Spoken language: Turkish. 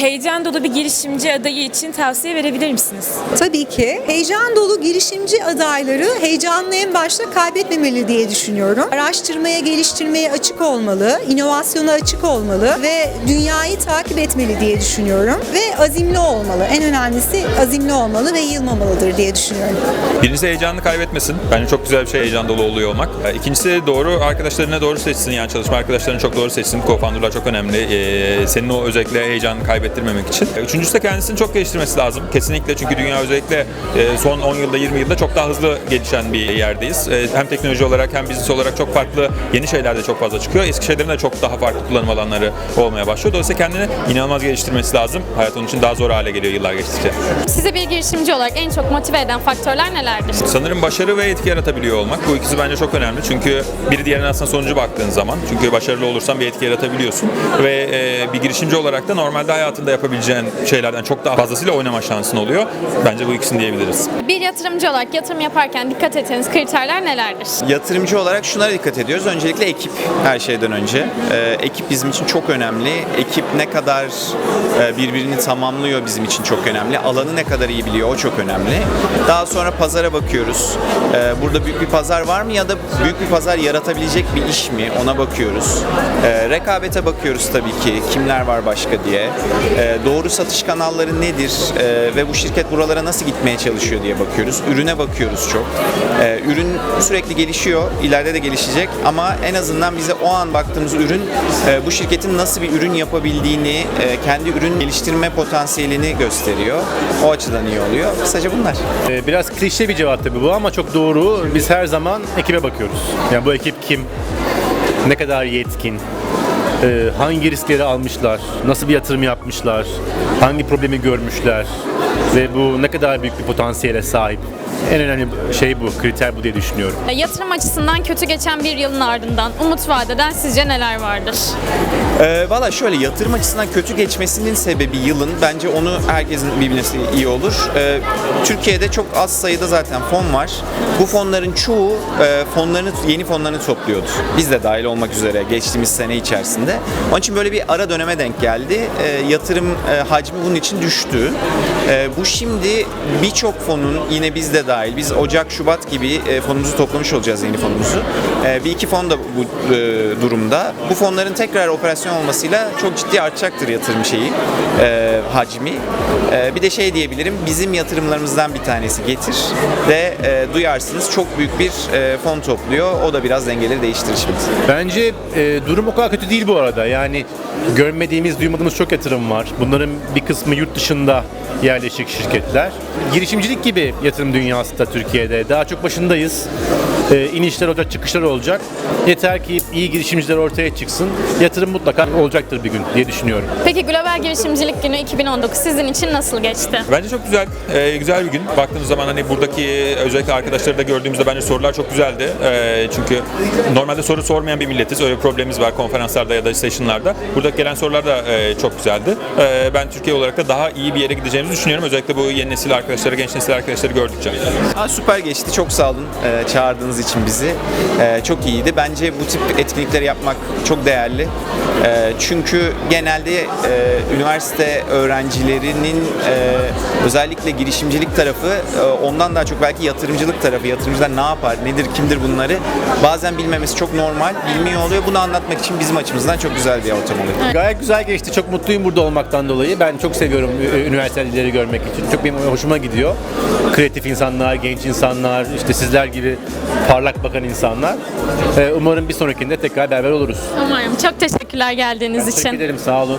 Heyecan dolu bir girişimci adayı için tavsiye verebilir misiniz? Tabii ki heyecan dolu girişimci adayları heyecanını en başta kaybetmemeli diye düşünüyorum. Araştırmaya, geliştirmeye açık olmalı, inovasyona açık olmalı ve dünyayı takip etmeli diye düşünüyorum. Ve azimli olmalı. En önemlisi azimli olmalı ve yılmamalıdır diye düşünüyorum. Birincisi heyecanını kaybetmesin. Bence çok güzel bir şey heyecan dolu oluyor olmak. Ee, İkincisi doğru arkadaşlarına doğru seçsin. Yani çalışma arkadaşlarını çok doğru seçsin. Co-founder'lar çok önemli. Ee, senin o özellikle heyecanını kaybettirmemek için. Ee, Üçüncüsü de kendisini çok geliştirmesi lazım. Kesinlikle çünkü dünya özellikle e, son 10 yılda 20 yılda çok daha hızlı gelişen bir yerdeyiz. Ee, Hem teknoloji olarak hem business olarak çok farklı yeni şeyler de çok fazla çıkıyor. Eski şeylerin de çok daha farklı kullanım alanları olmaya başlıyor. Dolayısıyla kendini inanılmaz geliştirmesi lazım. Hayat onun için daha zor hale geliyor yıllar geçtikçe. Sizi bir girişimci olarak en çok motive eden faktörler nelerdir? Sanırım başarı ve etki yaratabiliyor olmak. Bu ikisi bence çok önemli. Çünkü biri diğerine aslında sonucu baktığın zaman. Çünkü başarılı olursan bir etki yaratabiliyorsun. Ve e, bir girişimci olarak da normalde hayatında yapabileceğin şeylerden çok daha fazlasıyla oynama şansın oluyor. Bence bu ikisini diyebiliriz. Bir yatırımcı olarak yatırım yaparken dikkat ettiğiniz kriterler nelerdir? Yatırımcı olarak şunlara dikkat ediyoruz. Öncelikle ekip her şeyden önce. Ee, ekip bizim için çok önemli. Ekip ne kadar e, birbirini tamamlıyor bizim için çok önemli. Alanı ne kadar iyi biliyor o çok önemli. Daha sonra pazara bakıyoruz. Ee, burada büyük bir pazar var mı ya da büyük bir pazar yaratabilecek bir iş mi ona bakıyoruz. Ee, rekabete bakıyoruz tabii ki. Kimler var başka diye. Ee, doğru satış kanalları nedir Ee, ve bu şirket buralara nasıl gitmeye çalışıyor diye bakıyoruz. Ürüne bakıyoruz çok. Ee, ürün sürekli gelişiyor, ileride de gelişecek ama en azından bize o an baktığımız ürün e, bu şirketin nasıl bir ürün yapabildiğini, e, kendi ürün geliştirme potansiyelini gösteriyor. O açıdan iyi oluyor. Kısaca bunlar. Biraz klişe bir cevap tabii bu ama çok doğru. Biz her zaman ekibe bakıyoruz. Yani bu ekip kim? Ne kadar yetkin? Ee, hangi riskleri almışlar? Nasıl bir yatırım yapmışlar? Hangi problemi görmüşler? Ve bu ne kadar büyük bir potansiyele sahip? En önemli şey bu, kriter bu diye düşünüyorum. E, Yatırım açısından kötü geçen bir yılın ardından umut vadeden sizce neler vardır? Ee, Valla şöyle yatırım açısından kötü geçmesinin sebebi yılın bence onu herkesin bilmesi iyi olur. Ee, Türkiye'de çok az sayıda zaten fon var. Bu fonların çoğu e, fonlarını yeni fonlarını topluyordu. Biz de dahil olmak üzere geçtiğimiz sene içerisinde. Onun için böyle bir ara döneme denk geldi. Ee, yatırım e, hacmi bunun için düştü. Ee, bu şimdi birçok fonun yine biz de dahil biz Ocak Şubat gibi e, fonumuzu toplamış olacağız yeni fonumuzu. Ee, bir iki fon da bu e, durumda. Bu fonların tekrar operasyon olmasıyla çok ciddi artacaktır yatırım şeyi, e, hacmi. E, bir de şey diyebilirim, bizim yatırımlarımızdan bir tanesi getir ve e, duyarsınız çok büyük bir e, fon topluyor. O da biraz dengeleri değiştirir şimdi. Bence e, durum o kadar kötü değil bu arada. Yani görmediğimiz, duymadığımız çok yatırım var. Bunların bir kısmı yurt dışında yerleşik şirketler. Girişimcilik gibi yatırım dünyası da Türkiye'de. Daha çok başındayız. E, inişler olacak, çıkışlar olacak. Yeter ki iyi girişimciler ortaya çıksın. Yatırım mutlaka olacaktır bir gün diye düşünüyorum. Peki Global Girişimcilik Günü 2019 sizin için nasıl geçti? Bence çok güzel, e, güzel bir gün. Baktığımız zaman hani buradaki özellikle arkadaşları da gördüğümüzde bence sorular çok güzeldi. E, çünkü normalde soru sormayan bir milletiz. Öyle bir problemimiz var konferanslarda ya da session'larda. Burada gelen sorular da e, çok güzeldi. E, ben Türkiye olarak da daha iyi bir yere gideceğimizi düşünüyorum. Özellikle bu yeni nesil arkadaşları, genç nesil arkadaşları gördükçe. Ha, süper geçti. Çok sağ olun e, çağırdığınız için bizi. E, çok iyiydi. Bence bu tip etkinlikleri yapmak çok değerli. E, çünkü genelde e, üniversite öğrencilerinin e, özellikle girişimcilik tarafı e, ondan daha çok belki yatırımcılık tarafı. Yatırımcılar ne yapar, nedir, kimdir bunları bazen bilmemesi çok normal. Bilmiyor oluyor. Bunu anlatmak için bizim açımızdan çok güzel bir ortam oluyor. Gayet güzel geçti. Çok mutluyum burada olmaktan dolayı. Ben çok seviyorum üniversiteleri görmek için. Çok benim hoşuma gidiyor. Kreatif insanlar, genç insanlar, işte sizler gibi parlak bakan insanlar. Ee, Umarım bir sonrakinde tekrar beraber oluruz. Umarım. Çok teşekkürler geldiğiniz için. Teşekkür ederim. Sağ olun.